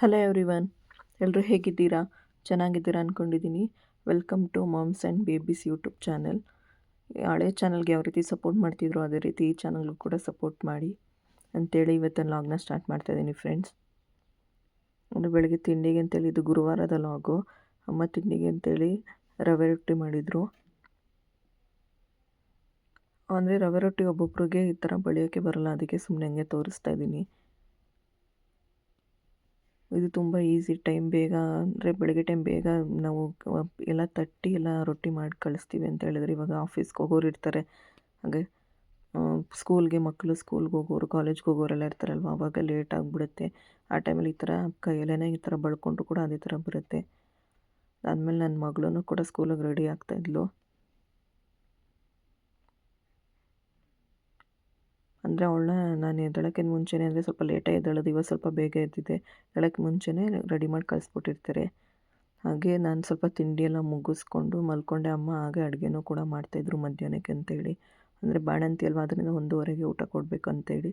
Hello everyone ಎಲ್ಲರೂ ಹೇಗಿದ್ದೀರಾ? ಚೆನ್ನಾಗಿದ್ದೀರಾ ಅಂದ್ಕೊಂಡಿದ್ದೀನಿ welcome to moms and babies YouTube channel ಹಳೆ ಚಾನಲ್ಗೆ ಯಾವ ರೀತಿ ಸಪೋರ್ಟ್ ಮಾಡ್ತಿದ್ರು ಅದೇ ರೀತಿ ಈ ಚಾನಲ್ಗೂ ಕೂಡ ಸಪೋರ್ಟ್ ಮಾಡಿ ಅಂತೇಳಿ ಇವತ್ತಿನ ಲಾಗ್ನ ಸ್ಟಾರ್ಟ್ ಮಾಡ್ತಾಯಿದ್ದೀನಿ ಫ್ರೆಂಡ್ಸ್ ಅಂದರೆ ಬೆಳಗ್ಗೆ ತಿಂಡಿಗೆ ಅಂತೇಳಿ ಇದು ಗುರುವಾರದ ಲಾಗು ಅಮ್ಮ ತಿಂಡಿಗೆ ಅಂತೇಳಿ ರವೆ ರೊಟ್ಟಿ ಮಾಡಿದರು. ಅಂದರೆ ರವೆ ರೊಟ್ಟಿ ಒಬ್ಬೊಬ್ರಿಗೆ ಈ ಥರ ಬಳಿಯೋಕ್ಕೆ ಬರಲ್ಲ, ಅದಕ್ಕೆ ಸುಮ್ಮನೆ ಹಂಗೆ ತೋರಿಸ್ತಾ ಇದ್ದೀನಿ. ಇದು ತುಂಬ ಈಸಿ ಟೈಮ್ ಬೇಗ, ಅಂದರೆ ಬೆಳಗ್ಗೆ ಟೈಮ್ ಬೇಗ ನಾವು ಎಲ್ಲ ತಟ್ಟಿ ಎಲ್ಲ ರೊಟ್ಟಿ ಮಾಡಿ ಕಳಿಸ್ತೀವಿ ಅಂತ ಹೇಳಿದ್ರೆ ಇವಾಗ ಆಫೀಸ್ಗೆ ಹೋಗೋರು ಇರ್ತಾರೆ. ಹಾಗೆ ಸ್ಕೂಲ್ಗೆ ಮಕ್ಕಳು ಸ್ಕೂಲ್ಗೆ ಹೋಗೋರು ಕಾಲೇಜ್ಗೆ ಹೋಗೋರೆಲ್ಲ ಇರ್ತಾರಲ್ವ, ಅವಾಗ ಲೇಟ್ ಆಗಿಬಿಡುತ್ತೆ. ಆ ಟೈಮಲ್ಲಿ ಈ ಥರ ಕೈಯಲ್ಲೇ ಈ ಥರ ಬಳ್ಕೊಂಡ್ರು ಕೂಡ ಅದೇ ಥರ ಬರುತ್ತೆ. ಅದಾದಮೇಲೆ ನನ್ನ ಮಗಳೂ ಕೂಡ ಸ್ಕೂಲಿಗೆ ರೆಡಿ ಆಗ್ತಾಯಿದ್ಲು ಅಂದರೆ ಅವಳನ್ನ ನಾನು ಎದ್ದಳಕ್ಕಿಂತ ಮುಂಚೆನೇ ಅಂದರೆ ಸ್ವಲ್ಪ ಲೇಟಾಗಿ ಎದ್ದೇಳೋದು, ಇವಾಗ ಸ್ವಲ್ಪ ಬೇಗ ಎದ್ದಿದ್ದೆ. ಎಳಕ್ಕೆ ಮುಂಚೆನೇ ರೆಡಿ ಮಾಡಿ ಕಳಿಸ್ಬಿಟ್ಟಿರ್ತಾರೆ. ಹಾಗೆ ನಾನು ಸ್ವಲ್ಪ ತಿಂಡಿ ಎಲ್ಲ ಮುಗಿಸ್ಕೊಂಡು ಮಲ್ಕೊಂಡೆ. ಅಮ್ಮ ಹಾಗೆ ಅಡುಗೆನೂ ಕೂಡ ಮಾಡ್ತಾಯಿದ್ರು ಮಧ್ಯಾಹ್ನಕ್ಕೆ ಅಂತೇಳಿ. ಅಂದರೆ ಬಾಣಂತಿ ಅಲ್ವಾ, ಅದರಿಂದ ಒಂದೂವರೆಗೆ ಊಟ ಕೊಡಬೇಕು ಅಂತೇಳಿ.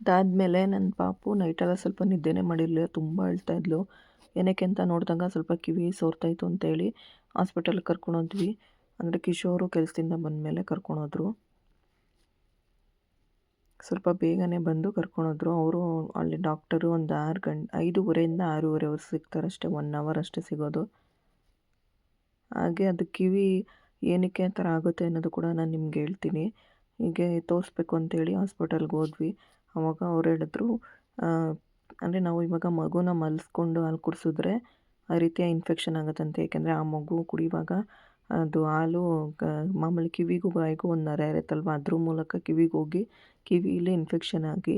ಅದಾದಮೇಲೆ ನನ್ನ ಪಾಪು ನೈಟೆಲ್ಲ ಸ್ವಲ್ಪ ನಿದ್ದೆನೇ ಮಾಡಿರಲಿಲ್ಲ, ತುಂಬ ಅಳ್ತಾಯಿದ್ಲು ಏನಕ್ಕೆ ಅಂತ ನೋಡಿದಾಗ ಸ್ವಲ್ಪ ಕಿವಿ ಸೋರ್ತಾಯಿತ್ತು ಅಂತೇಳಿ ಹಾಸ್ಪಿಟಲ್ಗೆ ಕರ್ಕೊಂಡೋದ್ವಿ ಅಂದರೆ ಕಿಶೋರು ಕೆಲಸದಿಂದ ಬಂದಮೇಲೆ ಕರ್ಕೊಂಡೋದ್ರು ಸ್ವಲ್ಪ ಬೇಗನೆ ಬಂದು ಕರ್ಕೊಂಡೋದ್ರು. ಅವರು ಅಲ್ಲಿ ಡಾಕ್ಟರು ಒಂದು ಆರು ಗಂಟೆ ಐದೂವರೆಯಿಂದ ಆರೂವರೆ ಸಿಗ್ತಾರೆ ಅಷ್ಟೇ ಒನ್ ಅವರ್ ಅಷ್ಟೇ ಸಿಗೋದು. ಹಾಗೆ ಅದು ಕಿವಿ ಏನಕ್ಕೆ ಆ ಥರ ಆಗುತ್ತೆ ಅನ್ನೋದು ಕೂಡ ನಾನು ನಿಮ್ಗೆ ಹೇಳ್ತೀನಿ. ಹೀಗೆ ತೋರಿಸ್ಬೇಕು ಅಂತೇಳಿ ಹಾಸ್ಪಿಟಲ್ಗೆ ಹೋದ್ವಿ. ಅವಾಗ ಅವ್ರು ಹೇಳಿದ್ರು ಅಂದರೆ ನಾವು ಇವಾಗ ಮಗುನ ಮಲಸ್ಕೊಂಡು ಹಾಲು ಕುಡಿಸಿದ್ರೆ ಆ ರೀತಿಯ ಇನ್ಫೆಕ್ಷನ್ ಆಗುತ್ತಂತೆ. ಏಕೆಂದರೆ ಆ ಮಗು ಕುಡಿಯುವಾಗ ಅದು ಹಾಲು ಕ, ಮಾಮೂಲಿ ಕಿವಿಗೂ ಬಾಯಿಗೂ ಒಂದು ನರ ಇರುತ್ತಲ್ವ? ಅದ್ರ ಮೂಲಕ ಕಿವಿಗೆ ಹೋಗಿ ಕಿವಿಲಿ ಇನ್ಫೆಕ್ಷನ್ ಆಗಿ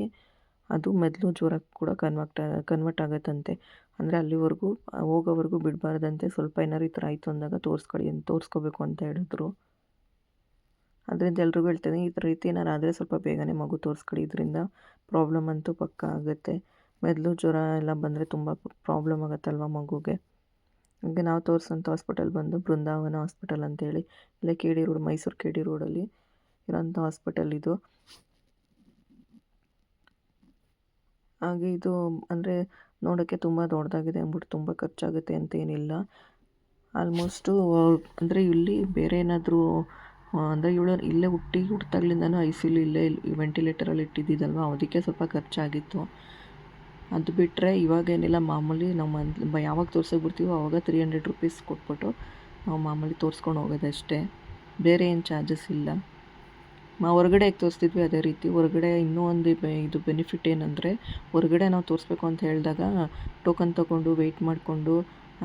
ಅದು ಮೆದುಳು ಜ್ವರಕ್ಕೆ ಕೂಡ ಕನ್ವರ್ಟ್ ಕನ್ವರ್ಟ್ ಆಗುತ್ತಂತೆ. ಅಂದರೆ ಅಲ್ಲಿವರೆಗೂ, ಹೋಗೋವರೆಗೂ ಬಿಡಬಾರ್ದಂತೆ ಸ್ವಲ್ಪ ಏನಾದ್ರು ಈ ಥರ ಆಯಿತು ಅಂದಾಗ ತೋರಿಸ್ಕೊಳ್ಳಿ ತೋರಿಸ್ಕೋಬೇಕು ಅಂತ ಹೇಳಿದ್ರು. ಅದರಿಂದ ಎಲ್ರಿಗೂ ಹೇಳ್ತೇನೆ, ಈ ರೀತಿ ಏನಾರು ಆದರೆ ಸ್ವಲ್ಪ ಬೇಗನೆ ಮಗು ತೋರಿಸ್ಕೊಳ್ಳಿ. ಇದರಿಂದ ಪ್ರಾಬ್ಲಮ್ ಅಂತೂ ಪಕ್ಕ ಆಗುತ್ತೆ. ಮೆದುಳು ಜ್ವರ ಎಲ್ಲ ಬಂದರೆ ತುಂಬ ಪ್ರಾಬ್ಲಮ್ ಆಗುತ್ತಲ್ವ ಮಗುಗೆ? ಹಾಗೆ ನಾವು ತೋರಿಸೋಂಥ ಹಾಸ್ಪಿಟಲ್ ಬಂದು ಬೃಂದಾವನ ಹಾಸ್ಪಿಟಲ್ ಅಂತೇಳಿ, ಇಲ್ಲೇ K D road Mysuru K D ರೋಡಲ್ಲಿ ಇರೋಂಥ ಹಾಸ್ಪಿಟಲ್ ಇದು. ಹಾಗೆ ಇದು ಅಂದರೆ ನೋಡೋಕ್ಕೆ ತುಂಬ ದೊಡ್ಡದಾಗಿದೆ ಅಂದ್ಬಿಟ್ಟು ತುಂಬ ಖರ್ಚಾಗುತ್ತೆ ಅಂತೇನಿಲ್ಲ ಆಲ್ಮೋಸ್ಟು ಅಂದರೆ ಇಲ್ಲಿ ಬೇರೆ ಏನಾದರೂ ಅಂದರೆ ಇವಳು ಇಲ್ಲೇ ಹುಟ್ಟಿ ಹುಟ್ಟಿದಾಗ್ಲಿಂದನೂ ಐ ಸಿ ಇಲ್ಲೇ ವೆಂಟಿಲೇಟರಲ್ಲಿ ಇಟ್ಟಿದ್ದಿದ್ದಲ್ವ, ಅದಕ್ಕೆ ಸ್ವಲ್ಪ ಖರ್ಚಾಗಿತ್ತು. ಅದು ಬಿಟ್ಟರೆ ಇವಾಗೇನಿಲ್ಲ ಮಾಮೂಲಿ ನಾವು ಮಂತ್ ಯಾವಾಗ ತೋರ್ಸೋಕೆ ಬರ್ತೀವೋ ಆವಾಗ ತ್ರೀ ಹಂಡ್ರೆಡ್ ರುಪೀಸ್ ಕೊಟ್ಬಿಟ್ಟು ನಾವು ಮಾಮೂಲಿ ತೋರಿಸ್ಕೊಂಡು ಹೋಗೋದಷ್ಟೇ. ಬೇರೆ ಏನು ಚಾರ್ಜಸ್ ಇಲ್ಲ. ಮಾ ಹೊರಗಡೆ ಹೇಗೆ ತೋರಿಸ್ತಿದ್ವಿ ಅದೇ ರೀತಿ. ಹೊರಗಡೆ ಇನ್ನೂ ಒಂದು ಇದು ಬೆನಿಫಿಟ್ ಏನಂದರೆ, ಹೊರಗಡೆ ನಾವು ತೋರಿಸ್ಬೇಕು ಅಂತ ಹೇಳಿದಾಗ ಟೋಕನ್ ತೊಗೊಂಡು ವೆಯ್ಟ್ ಮಾಡಿಕೊಂಡು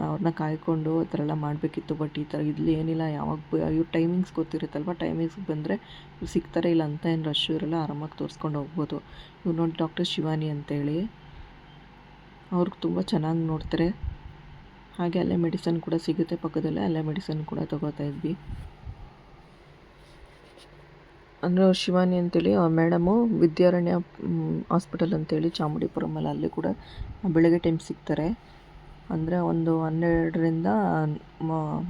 ಅವ್ರನ್ನ ಕಾಯ್ಕೊಂಡು ಆ ಥರ ಎಲ್ಲ ಮಾಡಬೇಕಿತ್ತು. ಬಟ್ ಈ ಥರ ಇಲ್ಲಿ ಏನಿಲ್ಲ, ಯಾವಾಗ ಇವ್ರ ಟೈಮಿಂಗ್ಸ್ ಗೊತ್ತಿರುತ್ತಲ್ವ? ಟೈಮಿಂಗ್ಸ್ ಬಂದರೆ ಸಿಗ್ತಾರೆ ಇಲ್ಲ ಅಂತ ಏನು ರಶ್ ಇರೋಲ್ಲ, ಆರಾಮಾಗಿ ತೋರಿಸ್ಕೊಂಡು ಹೋಗ್ಬೋದು. ಇವ್ರು ನೋಡಿ ಡಾಕ್ಟರ್ ಶಿವಾನಿ ಅಂತೇಳಿ. ಅವ್ರಿಗೆ ತುಂಬ ಚೆನ್ನಾಗಿ ನೋಡ್ತಾರೆ. ಹಾಗೆ ಅಲ್ಲೇ ಮೆಡಿಸನ್ ಕೂಡ ಸಿಗುತ್ತೆ ಪಕ್ಕದಲ್ಲೇ, ಅಲ್ಲೇ ಮೆಡಿಸನ್ ಕೂಡ ತೊಗೋತಾ ಇದ್ವಿ. ಅಂದರೆ ಶಿವಾನಿ ಅಂತೇಳಿ ಮೇಡಮು ವಿದ್ಯಾರಣ್ಯ ಹಾಸ್ಪಿಟಲ್ ಅಂತೇಳಿ ಚಾಮುಂಡಿಪುರಮಲ್ಲಿ ಅಲ್ಲಿ ಕೂಡ ಬೆಳಗ್ಗೆ ಟೈಮ್ ಸಿಗ್ತಾರೆ. ಅಂದರೆ ಒಂದು ಹನ್ನೆರಡರಿಂದ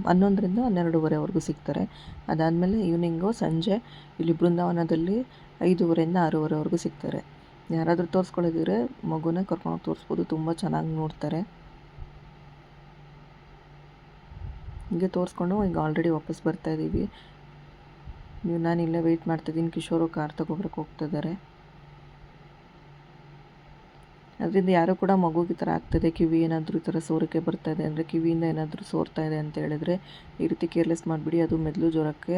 ಹನ್ನೊಂದರಿಂದ ಹನ್ನೆರಡುವರೆವರೆಗೂ ಸಿಗ್ತಾರೆ. ಅದಾದಮೇಲೆ ಈವ್ನಿಂಗು ಸಂಜೆ ಇಲ್ಲಿ ಬೃಂದಾವನದಲ್ಲಿ ಐದೂವರೆಯಿಂದ ಆರೂವರೆವರೆಗೂ ಸಿಗ್ತಾರೆ. ಯಾರಾದರೂ ತೋರಿಸ್ಕೊಳ್ಳೋದಿದ್ರೆ ಮಗುನ ಕರ್ಕೊಂಡು ತೋರಿಸ್ಬೋದು, ತುಂಬ ಚೆನ್ನಾಗಿ ನೋಡ್ತಾರೆ. ಹೀಗೆ ತೋರಿಸ್ಕೊಂಡು ಈಗ ಆಲ್ರೆಡಿ ವಾಪಸ್ ಬರ್ತಾ ಇದ್ದೀವಿ ನೀವು, ನಾನು ಇಲ್ಲೇ ವೆಯ್ಟ್ ಮಾಡ್ತಿದ್ದೀನಿ ಕಿಶೋರು ಕಾರ್ ತಗೊಬರಕ್ಕೆ ಹೋಗ್ತಿದ್ದಾರೆ ಅದರಿಂದ ಯಾರೂ ಕೂಡ ಮಗುಗೆ ಈ ಥರ ಆಗ್ತದೆ. ಕಿವಿ ಏನಾದರೂ ಈ ಥರ ಸೋರಿಕೆ ಬರ್ತಾಯಿದೆ ಅಂದರೆ ಕಿವಿಯಿಂದ ಏನಾದರೂ ಸೋರ್ತಾ ಇದೆ ಅಂತ ಹೇಳಿದ್ರೆ ಈ ರೀತಿ ಕೇರ್ಲೆಸ್ ಮಾಡಿಬಿಡಿ. ಅದು ಮೆದುಳು ಜ್ವರಕ್ಕೆ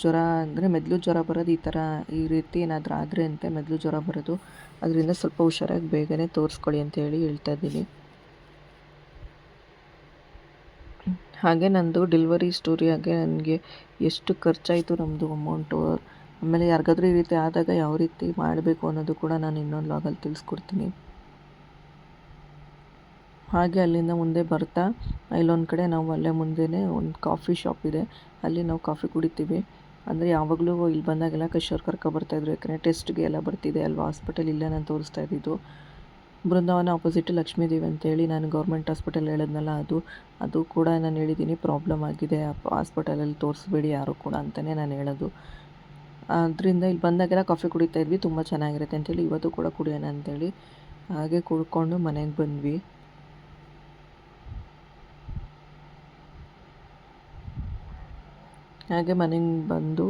ಜ್ವರ ಅಂದರೆ ಮೆದುಳು ಜ್ವರ ಬರೋದು ಈ ಥರ ಈ ರೀತಿ ಏನಾದರೂ ಆದರೆ ಅಂತೆ ಮೆದುಳು ಜ್ವರ ಬರೋದು. ಅದರಿಂದ ಸ್ವಲ್ಪ ಹುಷಾರಾಗಿ ಬೇಗನೆ ತೋರಿಸ್ಕೊಳ್ಳಿ ಅಂತ ಹೇಳಿ ಹೇಳ್ತಾ ಇದ್ದೀನಿ. ಹಾಗೆ ನಂದು ಡೆಲಿವರಿ ಸ್ಟೋರಿ ಹಾಗೆ ನನಗೆ ಎಷ್ಟು ಖರ್ಚಾಯಿತು ನಮ್ಮದು ಅಮೌಂಟು. ಆಮೇಲೆ ಯಾರಿಗಾದ್ರೂ ಈ ರೀತಿ ಆದಾಗ ಯಾವ ರೀತಿ ಮಾಡಬೇಕು ಅನ್ನೋದು ಕೂಡ ನಾನು ಇನ್ನೊಂದು ಲಾಗಲ್ಲಿ ತಿಳಿಸ್ಕೊಡ್ತೀನಿ. ಹಾಗೆ ಅಲ್ಲಿಂದ ಮುಂದೆ ಬರ್ತಾ, ಇಲ್ಲೊಂದು ಕಡೆ ನಾವು ಅಲ್ಲೇ ಮುಂದೆನೇ ಒಂದು ಕಾಫಿ ಶಾಪ್ ಇದೆ. ಅಲ್ಲಿ ನಾವು ಕಾಫಿ ಕುಡಿತೀವಿ. ಅಂದರೆ ಯಾವಾಗಲೂ ಇಲ್ಲಿ ಬಂದಾಗೆಲ್ಲ ಕಶೋರ್ ಕರ್ಕೊ ಬರ್ತಾಯಿದ್ರು ಯಾಕಂದರೆ ಟೆಸ್ಟ್ಗೆ ಎಲ್ಲ ಬರ್ತಿದೆ. ಅಲ್ವಾ ಹಾಸ್ಪಿಟಲ್ ಇಲ್ಲೇ ನಾನು ತೋರಿಸ್ತಾ ಇದ್ದಿದ್ದು. ಬೃಂದಾವನ ಆಪೋಸಿಟ್ ಲಕ್ಷ್ಮೀದೇವಿ ಅಂತೇಳಿ ನಾನು ಗೌರ್ಮೆಂಟ್ ಹಾಸ್ಪಿಟಲ್ ಹೇಳಿದ್ನಲ್ಲ ಅದು ಅದು ಕೂಡ ನಾನು ಹೇಳಿದ್ದೀನಿ. ಪ್ರಾಬ್ಲಮ್ ಆಗಿದೆ. ಹಾಸ್ಪಿಟಲಲ್ಲಿ ತೋರಿಸ್ಬೇಡಿ ಯಾರು ಕೂಡ ಅಂತಲೇ ನಾನು ಹೇಳೋದು. ಅದರಿಂದ ಇಲ್ಲಿ ಬಂದಾಗೆಲ್ಲ ಕಾಫಿ ಕುಡಿತಾ ಇದ್ವಿ. ತುಂಬ ಚೆನ್ನಾಗಿರುತ್ತೆ ಅಂತೇಳಿ ಇವತ್ತು ಕೂಡ ಕುಡಿಯೋಣ ಅಂತೇಳಿ ಹಾಗೆ ಕುಡ್ಕೊಂಡು ಮನೆಗೆ ಬಂದ್ವಿ. ಹಾಗೆ ಮನೆಗೆ ಬಂದು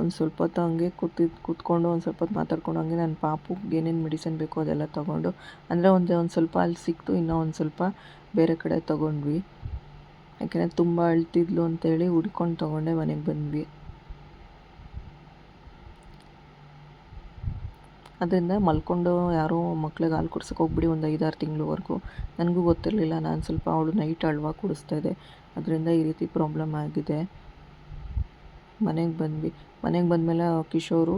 ಒಂದು ಸ್ವಲ್ಪ ಹೊತ್ತು ಹಂಗೆ ಕೂತಿದ್ದು ಕೂತ್ಕೊಂಡು ಒಂದು ಸ್ವಲ್ಪ ಹೊತ್ತು ಮಾತಾಡ್ಕೊಂಡು ಹಂಗೆ ನನ್ನ ಪಾಪುಗೆ ಏನೇನು ಮೆಡಿಸಿನ್ ಬೇಕೋ ಅದೆಲ್ಲ ತೊಗೊಂಡು, ಅಂದರೆ ಒಂದು ಒಂದು ಸ್ವಲ್ಪ ಅಲ್ಲಿ ಸಿಕ್ತು, ಇನ್ನೂ ಒಂದು ಸ್ವಲ್ಪ ಬೇರೆ ಕಡೆ ತೊಗೊಂಡ್ವಿ. ಯಾಕೆಂದರೆ ತುಂಬ ಅಳ್ತಿದ್ಲು ಅಂತೇಳಿ ಹುಡ್ಕೊಂಡು ತೊಗೊಂಡೆ ಮನೆಗೆ ಬಂದ್ವಿ. ಅದರಿಂದ ಮಲ್ಕೊಂಡು ಯಾರೋ ಮಕ್ಳಿಗೆ ಹಾಲು ಕುಡ್ಸಕ್ಕೆ ಹೋಗ್ಬಿಡಿ ಒಂದು ಐದಾರು ತಿಂಗಳವರೆಗೂ. ನನಗೂ ಗೊತ್ತಿರಲಿಲ್ಲ, ನಾನು ಸ್ವಲ್ಪ ಅವಳು ನೈಟ್ ಅಳ್ವಾ ಕುಡಿಸ್ತಾಯಿದ್ದೆ ಅದರಿಂದ ಈ ರೀತಿ ಪ್ರಾಬ್ಲಮ್ ಆಗಿದೆ. ಮನೆಗೆ ಬಂದ್ವಿ. ಮನೆಗೆ ಬಂದಮೇಲೆ ಕಿಶೋರು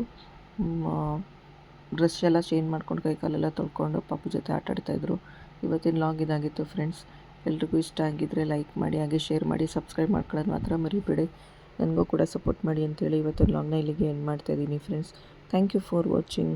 ಡ್ರೆಸ್ ಎಲ್ಲ ಚೇಂಜ್ ಮಾಡ್ಕೊಂಡು ಕೈ ಕಾಲೆಲ್ಲ ತೊಳ್ಕೊಂಡು ಪಾಪು ಜೊತೆ ಆಟ ಆಡ್ತಾಯಿದ್ರು ಇವತ್ತಿನ ಲಾಗ್ ಇದಾಗಿತ್ತು ಫ್ರೆಂಡ್ಸ್ ಎಲ್ರಿಗೂ ಇಷ್ಟ ಆಗಿದ್ದರೆ ಲೈಕ್ ಮಾಡಿ, ಹಾಗೆ ಶೇರ್ ಮಾಡಿ ಸಬ್ಸ್ಕ್ರೈಬ್ ಮಾಡ್ಕೊಳ್ಳೋದು ಮಾತ್ರ ಮರಿಬೇಡಿ. ನನಗೂ ಕೂಡ ಸಪೋರ್ಟ್ ಮಾಡಿ ಅಂತೇಳಿ ಇವತ್ತಿನ ಲಾಗ್ನ ಇಲ್ಲಿಗೆ ಎಂಡ್ ಮಾಡ್ತಾಯಿದ್ದೀನಿ friends thank you for watching